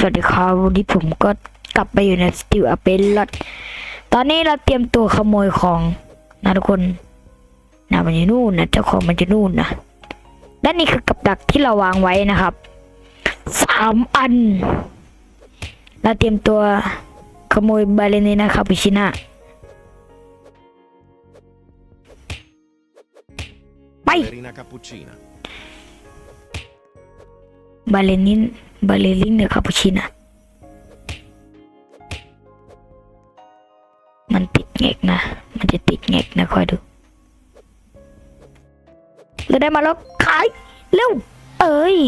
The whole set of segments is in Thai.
สวัสดีครับวันนี้ผมก็กลับไปอยู่ในสติลอเปนลอดตอนนี้เราเตรียมตัวขโมยของนะทุกคนนะมันอยู่นู่นนะเจ้าของมันจะนู่นนะและนี่คือกับดักที่เราวางไว้นะครับสามอัน เราเตรียมตัวขโมยบาเลนีนะครับพิชินะไป Ballerina cappuccina. บาเลนิน บาเลลินเนอร์คาปูชินะมันติดแงกนะ มันจะติดแงกนะคอยดูเราได้มาแล้วขายเร็วเอ้ย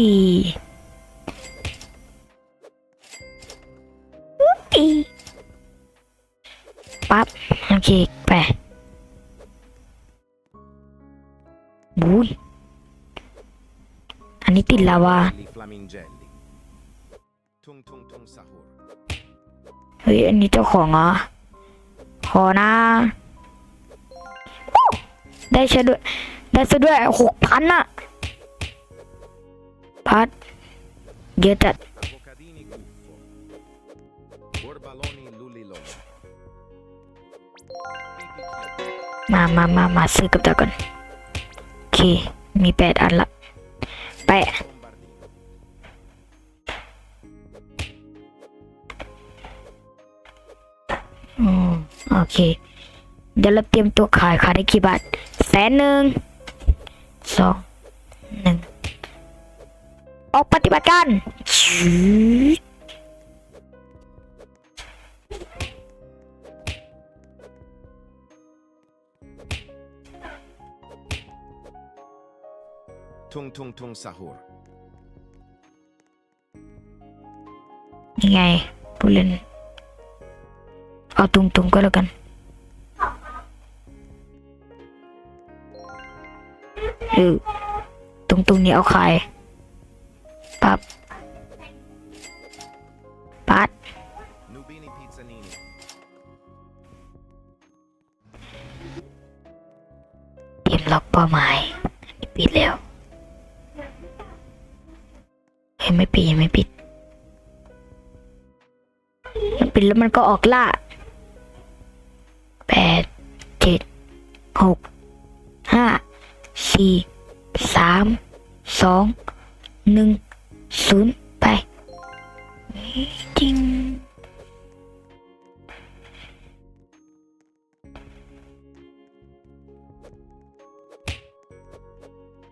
อุ๊ยปั๊บโอเคไปบุยอันนี้ติดลาวา เฮ้ย อันนี้เจ้าของเหรอ ขอนะโอ้ได้ซะด้วย ได้ซะด้วยหกพันอะพัดเยอะจัด Avocadini guffo. Borbaloni lullilolo. มามามามาซื้อกับตาก่อน โอเค มีแปดอันละ เค เดี๋ยวเราเตรียมตัวขายขายได้กี่บาทแสนหนึ่งสองหนึ่งออกปฏิบัติการชืด Tung tung tung sahur. ยังไงผู้เล่นเอาตุงตุงๆก็แล้วกัน หรือตุงตุงๆนี้เอาขายปับปัด Nubini pizzanini. เตรียมล็อกเป้าหมายอันนี้ปิดแล้วเฮ้ยไม่ปิดยังไม่ปิดมันปิดแล้วมันก็ออกล่าแปดเจ็ดหกห้าสี่ สามสองหนึ่งศูนย์ไปจริง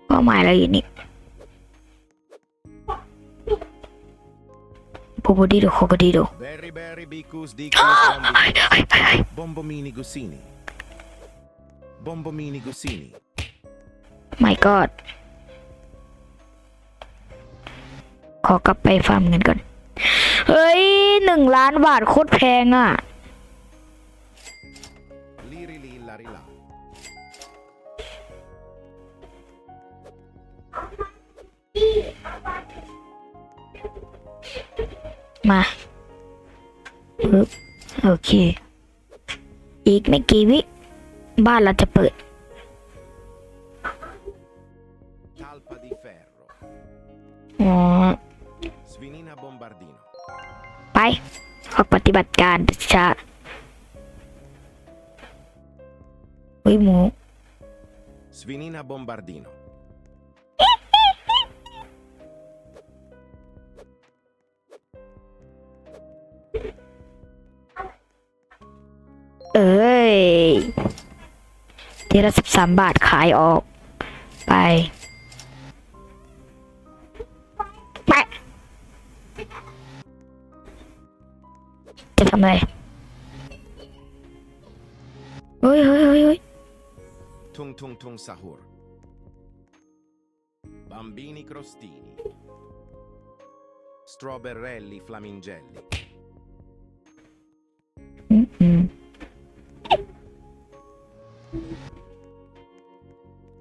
เป้าหมายอะไรอยู่นี่โบโบดีโดโคโบดีโด Berry berry bicus dicus bombi- bombomini gussini. Bombomini gussini. My god ขอกลับไปฟาร์มเงินก่อน เฮ้ยหนึ่งล้านบาทโคตรแพงอะ มาปึ๊บโอเค อีกไม่กี่วิ บ้านเราจะเปิด ไปออกปฏิบัติการช้าเฮ้ยหมู Svinina bombardino. เอ้ยทีละสิบสามบาทขายออกไปไปำอะไรเฮ้ยเฮ้ยเฮ้ยเฮ้ย Tung tung tung sahur. Bambini crostini. Strawberrelli flamingelli. อืมอืม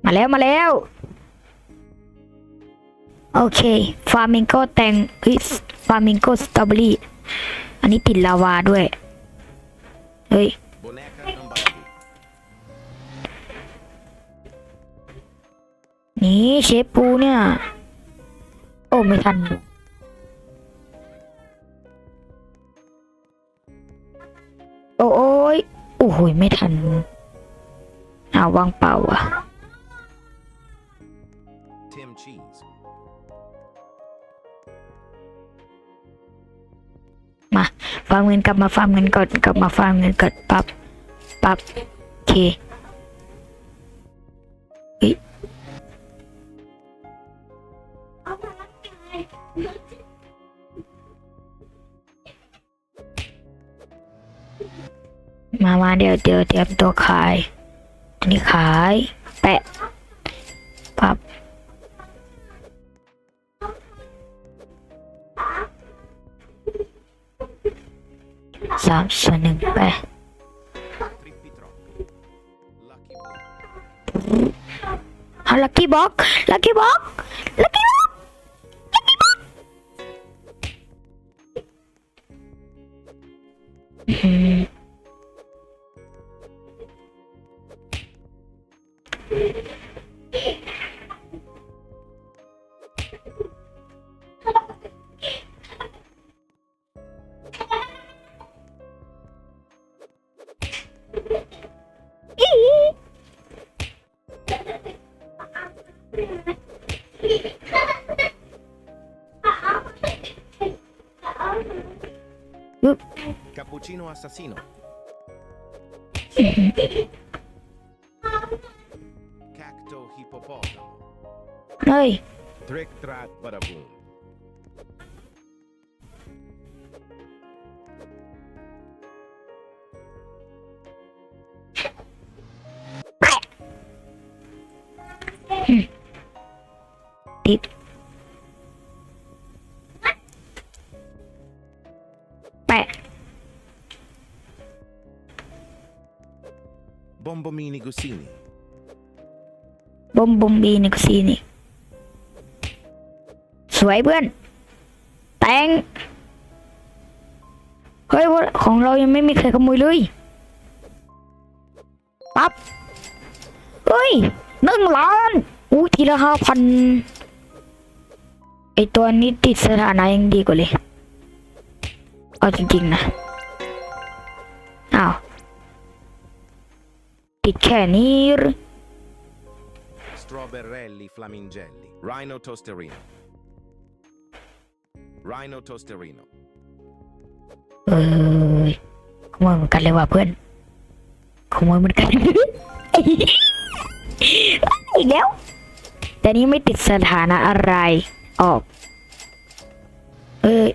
มาแล้วมาแล้ว โอเคฟาร์มิงโกแตงเฮ้ยฟาร์มิงโกสตรอเบอรี่ อันนี้ติดลาวาด้วย เฮ้ย นี่เชฟปูเนี่ย โอ้ ไม่ทันโอ้ยโอ้โหไม่ทันเอาวางเปล่าอะ ฟาร์มเงินกลับมาฟาร์มเงินก่อนกลับมาฟาร์มเงินก่อนปับปับโอเคมามาเดี๋ยวเดี๋ยวเตรียมตัวขายอันนี้ขาย สามส่วนหนึ่งแปะ Trippi troppi. Lucky Book. ¿Mm? Capuchino asesino. Cacto hipopótamo. Ay. Trick, track, para boom. Bombomini Gusini. บอมบอมบีนี่ก็สีนี่สวยเพื่อน แต่งเฮ้ยว่าของเรายังไม่มีใครขโมยเลย ปั๊บ เฮ้ยหนึ่งล้านอู้ทีละห้าพันไอตัวนี้ติดสถานะยังดีกว่าเลย เอาจริงๆนะ ติดแค่นี้หรือ Strawberrelli flamingelli. Rhino tosterino. Rhino tosterino. เอ้ยขโมยเหมือนกันเลยว่ะเพื่อนขโมยเหมือนกัน อีกแล้ว แต่นี้ไม่ติดสถานะอะไรออก เอ้ย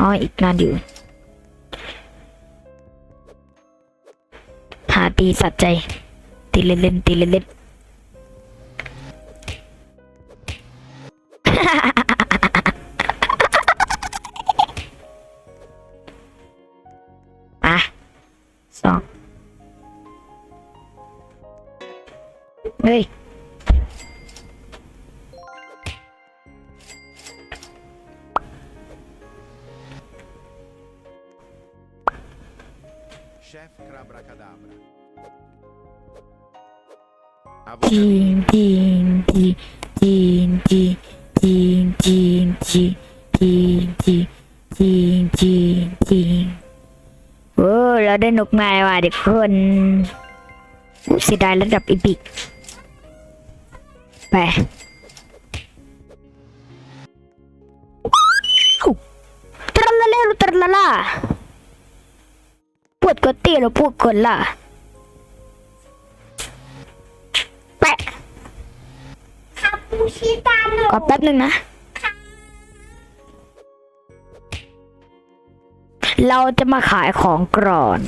อ๋ออีกนานอยู่ ตีสัตว์ใจ ตีเล่นๆตีเล่นๆอะสองเฮ้ย Chef Crabracadabra. จี Avocado. นจีนจีจีนจีจีนจีนจีจีนจีจีนจีนจีนโอ้เราได้นกนายว่ะเด็กคนเสียดายระดับอีพิกไปตรละเล่ตรละล่าพูดก็เตี้ยแล้วพูดก็ล่ะ คาปูชิตาโนขอแป๊บหนึ่งนะ เราจะมาขายของก่อน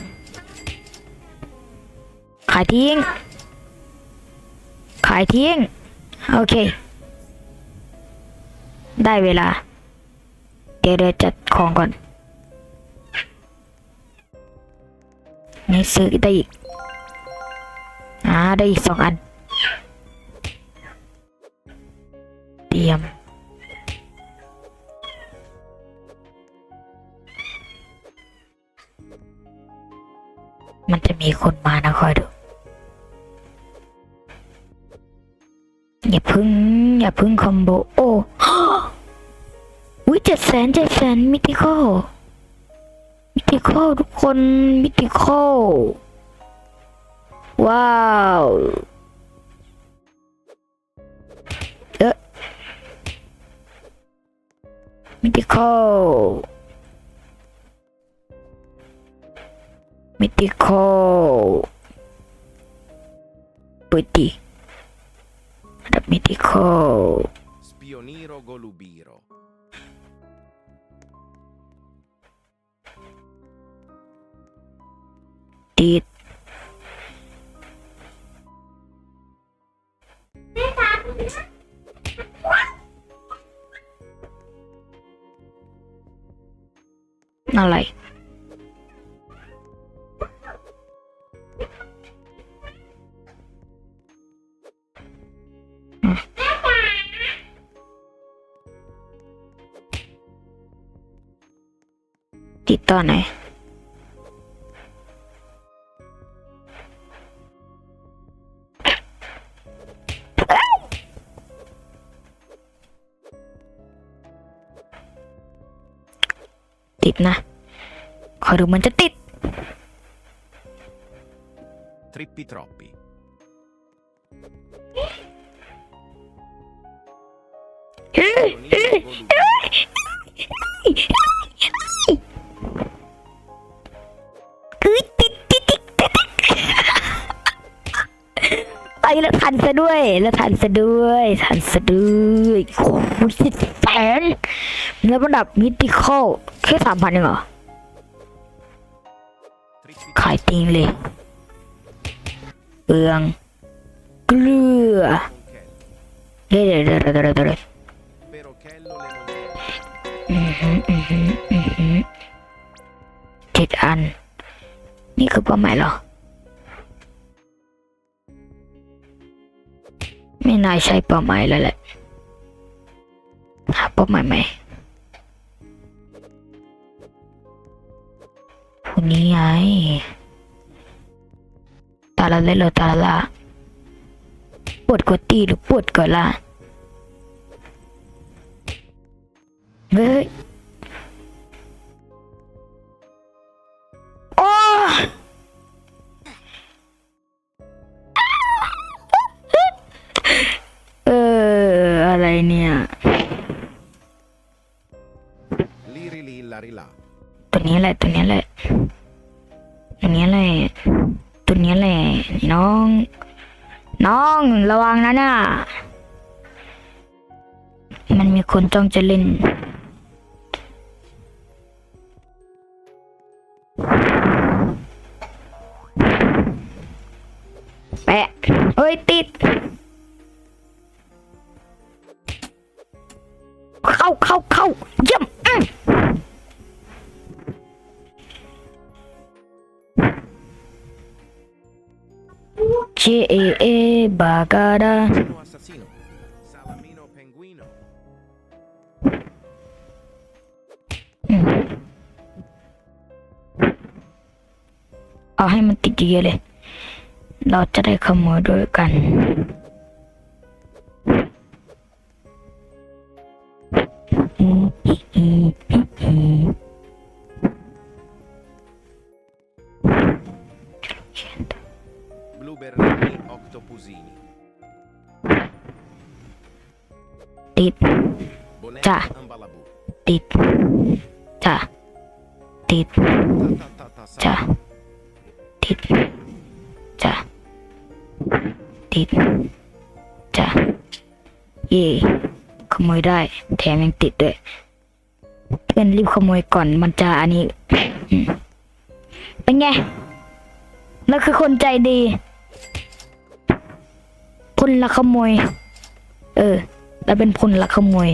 ขายทิ้ง ขายทิ้ง โอเค ได้เวลา เดี๋ยวเดี๋ยวจัดของก่อนนี่ซื้อได้อีก อ่า ได้อีกสองอัน เตรียม มันจะมีคนมานะคอยดูอย่าพึ่ง อย่าพึ่งคอมโบ โอ้อุ้ยเจ็ดแสนเจ็ดแสนมิติคอลมิติคอลทุกคนมิติคอลว้าว มิติคอลมิติคอลเปิดดิระดับมิติคอล Spioniro golubiro. ติด อะไร ติดต่อไหนติดนะ อยดูมันจะติด Trippi troppi. เฮ้ย Spioniro golubiro. คือติดติดติดติดติดไปแล้วทันซะด้วย แล้วทันซะด้วย ทันซะด้วยโอ้โหสิบแสนแล้วระดับมิติคอลแค่สามพันเองเหรอ Trippi ขายติงเลยเบืองเกลือเดี๋ยวเดี๋ยวเดี๋ยวเดี๋ยวเดี๋ยวเจ็ดอัน นี่คือเป้าหมายเหรอ ไม่น่าใช่เป้าหมายแล้วแหละหาเป้าหมายใหม ผู้นี้ไง ตาละเล่นเลยตาละละปวดกดตีหรือปวดกดละเฮ้ยโอ้เออ อะไรเนี่ย Liri li la rilà. ตัวนี้แหละ ตัวนี้แหละ ตัวนี้แหละ ตัวนี้แหละ น้อง น้องระวังนะน่ะมันมีคนจ้องจะเล่น bagada. เอาให้มันติดเยอะเลย เราจะได้ขโมยด้วยกัน ติด Bonetta Già. ambalabù. ติดจ้ะติดจ้ะติดจ้ะติดจ้ะเย่ขโมยได้ แถมยังติดด้วย เพื่อนรีบขโมยก่อนมันจะอันนี้ เป็นไงเราคือคนใจดีพลละขโมย เออ เราเป็นพลละขโมย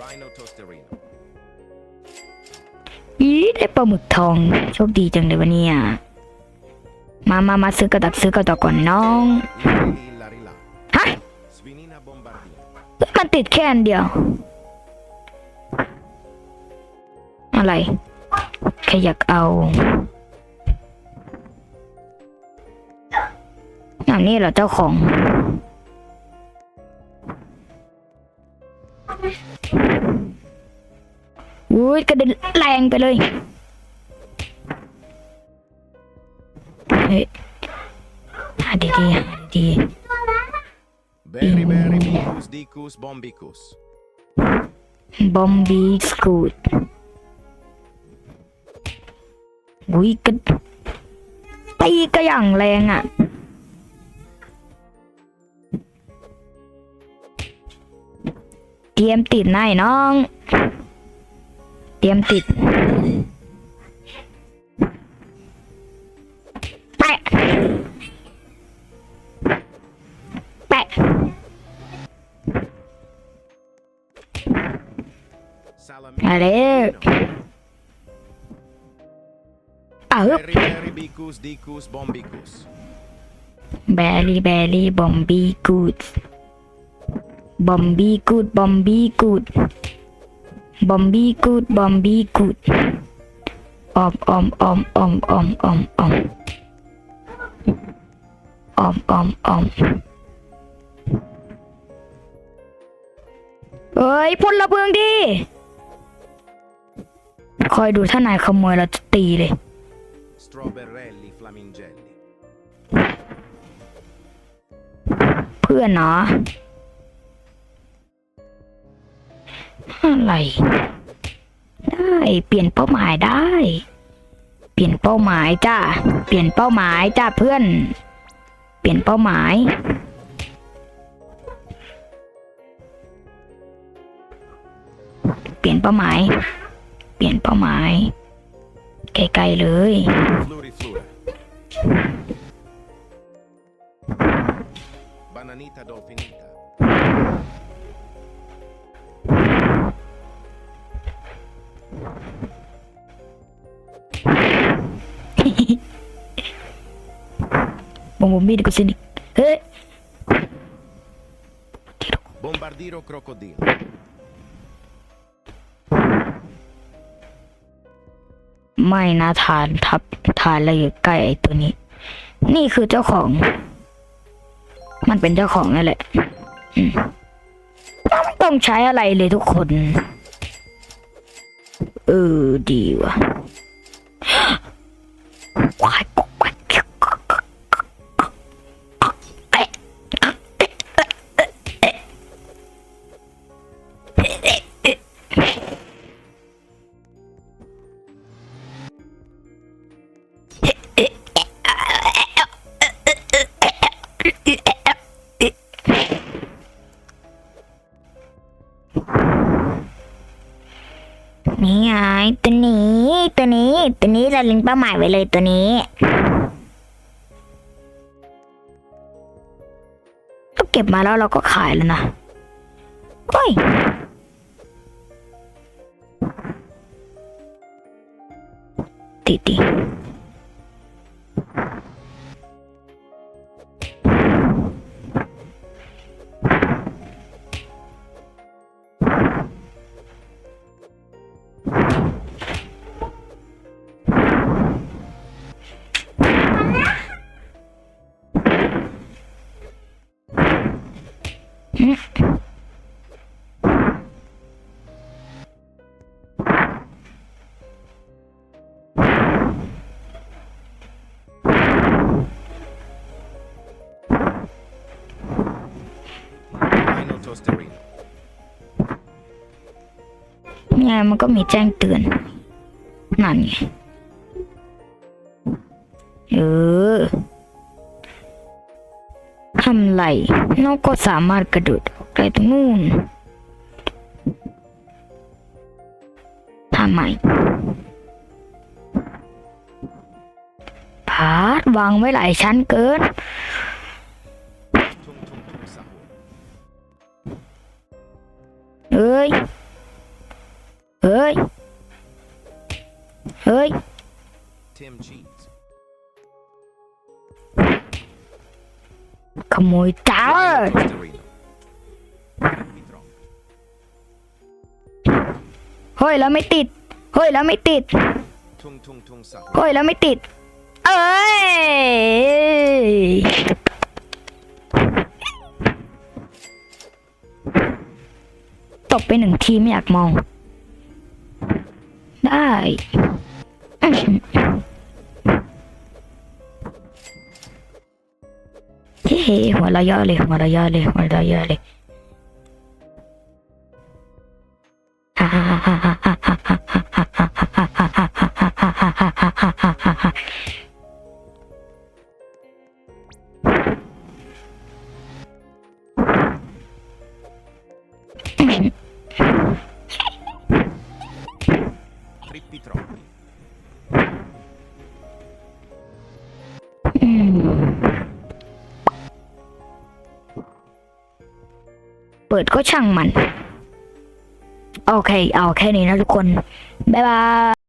Rhino tosterino. อีได้ปลาหมึกทอง โชคดีจังเลยวันนี้อะมามามาซื้อกระดักซื้อกระดักก่อนน้อง Liri li la rilà. ฮะ Svinina bombardino. มันติดแค่อันเดียว อะไรแค่อยากเอาอย่างนี้เหรอเจ้าของ อุ้ยกระเด็นแรงไปเลยเฮ้ยหาดีๆหาดี Berry, berry, bicus, dicus, bombicus. ๆบอมบี้สกูดอุ้ยกันตีก็อย่างแรงอะ เตรียมติดนายน้อง เตรียมติดแปะแปะ Salami. อะไรอะฮึบ Berry, berry, bicus, dicus, bombicus. แบรี่แบรี่บอมบี้กูดบอมบี้กูดบอมบี้กูดบอมบี้กูดบอมบี้กูดออมออมออมออมออมออมออมออมออมออมเอ้ยพลเมืองดี คอยดูถ้านายขโมยเราจะตีเลย Strawberrelli, flamingelli. เพื่อนเนาะ อะไร ได้เปลี่ยนเป้าหมายได้ เปลี่ยนเป้าหมายจ้าเปลี่ยนเป้าหมายจ้าเพื่อน เปลี่ยนเป้าหมายเปลี่ยนเป้าหมาย เปลี่ยนเป้าหมาย ไกลๆเลย Bananita dolfinita. บงบมีดกูสินิเฮ้ย Bombardiro crocodilo. ไม่นะทานทับทานอะไรอยู่ใกล้ไอ้ตัวนี้ นี่คือเจ้าของ มันเป็นเจ้าของนั่นแหละอืมไม่ต้องใช้อะไรเลยทุกคน Ooh, do you? what? จะลิงก์เป้าหมายไว้เลยตัวนี้ ก็เก็บมาแล้วเราก็ขายแล้วนะโอ้ยติดดิ เนี่ยมันก็มีแจ้งเตือน นั่นไง เออทำไรนกก็สามารถกระโดดออกได้ตรงนู่นทำไมพาดวางไว้หลายชั้นเกิน เฮ้ย เฮ้ย Tim cheese. ขโมยจ้า Rhino tosterino. Mitron. เฮ้ยแล้วไม่ติด เฮ้ยแล้วไม่ติด Tung tung tung sahur. เฮ้ยแล้วไม่ติด เอ้ยตบไปหนึ่งทีไม่อยากมอง هاي أجن هي وليالي وليالي وليالي. ها ها ها ها ช่างมัน โอเค เอาแค่นี้นะทุกคน บ๊ายบาย